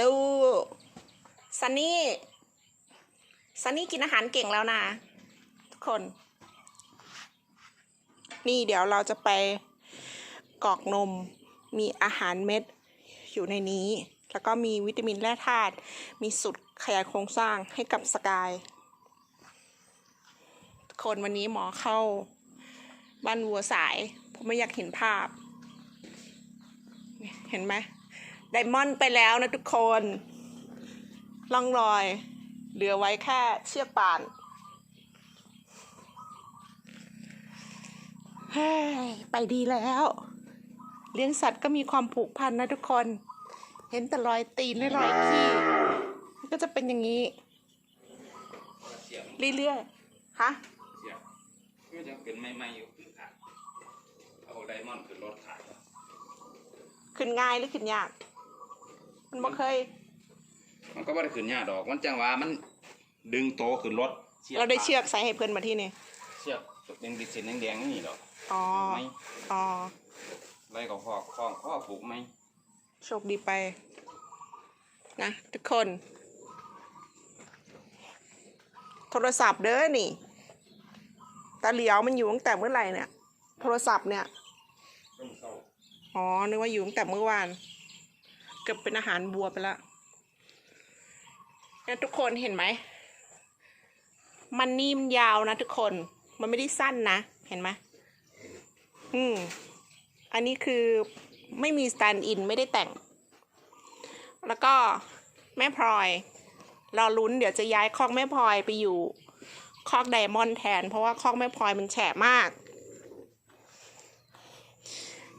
ลูกซันนี่ซันนี่กินอาหารเก่งแล้วนะทุกคน นี่เดี๋ยวเราจะไปกรอกนม มีอาหารเม็ดอยู่ในนี้ แล้วก็มีวิตามินแร่ธาตุ มีสุดขยายโครงสร้างให้กับสกายทุกคนวันนี้หมอเข้า บ้านวัวสาย ผมไม่อยากเห็นภาพ เห็นไหม ไดมอนด์ไปแล้วนะทุกคนล่องรอย เหลือไว้แค่เชือกป่านเฮ้ยไปดีแล้ว เลี้ยงสัตว์ก็มีความผูกพันนะทุกคน เห็นแต่รอยตีนและรอยขี้มันก็จะเป็นอย่างนี้เสียงเรื่อยๆฮะเสียงก็ยังเป็นไม่ไม่อยู่คือขาดเอาไดมอนด์ขึ้นรถขายขึ้นง่ายหรือขึ้นยาก มันบ่เคย มันก็ไม่ได้ขึ้นยากดอก มันจังว่ามันดึงโตขึ้นรถเราได้เชือกใส่ให้เพื่อนมาที่นี่ เชือกเป็นดิสินแดงๆนี่ดอกอ๋อ ไหมอ๋อ ไรก็พอกคล้องข้อผูกไหมโชคดีไป นะทุกคน โทรศัพท์เด้อนี่ตาเหลียวมันอยู่ตั้งแต่เมื่อไหร่เนี่ย โทรศัพท์เนี่ย ต้องเข้า อ๋อ นึกว่าอยู่ตั้งแต่เมื่อวาน เกือบเป็นอาหารบัวไปแล้วทุกคนเห็นไหม มันนิ่มยาวนะทุกคน มันไม่ได้สั้นนะ เห็นไหมอืม อันนี้คือไม่มีสแตนด์อินไม่ได้แต่ง แล้วก็แม่พลอยรอลุ้นเดี๋ยวจะย้ายคอกแม่พลอยไปอยู่คอกไดมอนด์แทน เพราะว่าคอกแม่พลอยมันแฉะมาก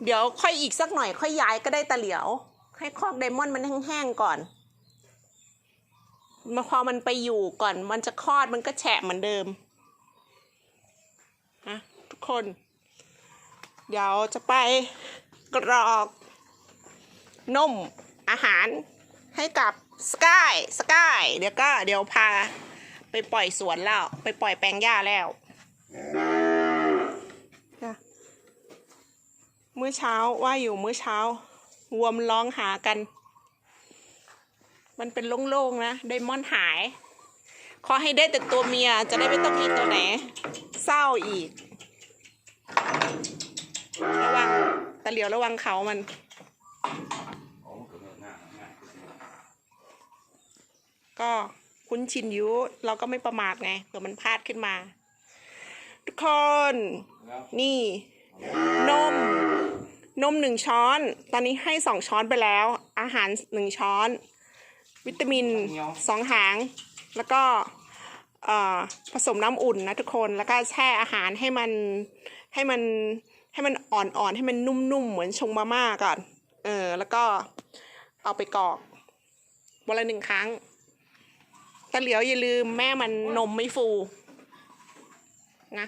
เดี๋ยวค่อยอีกสักหน่อยค่อยย้ายก็ได้ตะเหลียว ให้คอกไดมอนด์มันแห้งๆก่อนมาพอมันไปอยู่ก่อน มันจะคลอดมันก็แฉะเหมือนเดิมนะทุกคน เดี๋ยวจะไปกรอกนมอาหารให้กับสกายสกายเดี๋ยวก็เดี๋ยวพา ไปปล่อยสวนแล้ว ไปปล่อยแปลงหญ้าแล้วนะเมื่อเช้าว่าอยู่เมื่อเช้า วัวมนร้องหากัน มันเป็นโล่งๆนะไดมอนด์หาย ขอให้ได้แต่ตัวเมียจะได้ไม่ต้องมีตัวไหน เศร้าอีก ระวังตะเหลียวระวังเขามันก็คุ้นชินอยุเราก็ไม่ประมาทไงเผื่อมันพลาดขึ้นมา ทุกคน นี่ นม นมหนึ่งช้อน ตอนนี้ให้สองช้อนไปแล้ว อาหารหนึ่งช้อน วิตามินสองหาง แล้วก็ผสมน้ำอุ่นนะทุกคน แล้วก็แช่อาหารให้มันให้มันให้มันอ่อนๆ ให้มันนุ่มๆ เหมือนชงมาม่าก่อน เออ แล้วก็เอาไปกรอกวันละหนึ่งครั้ง แตะเหลียวอย่าลืมแม่มันนมไม่ฟู นะ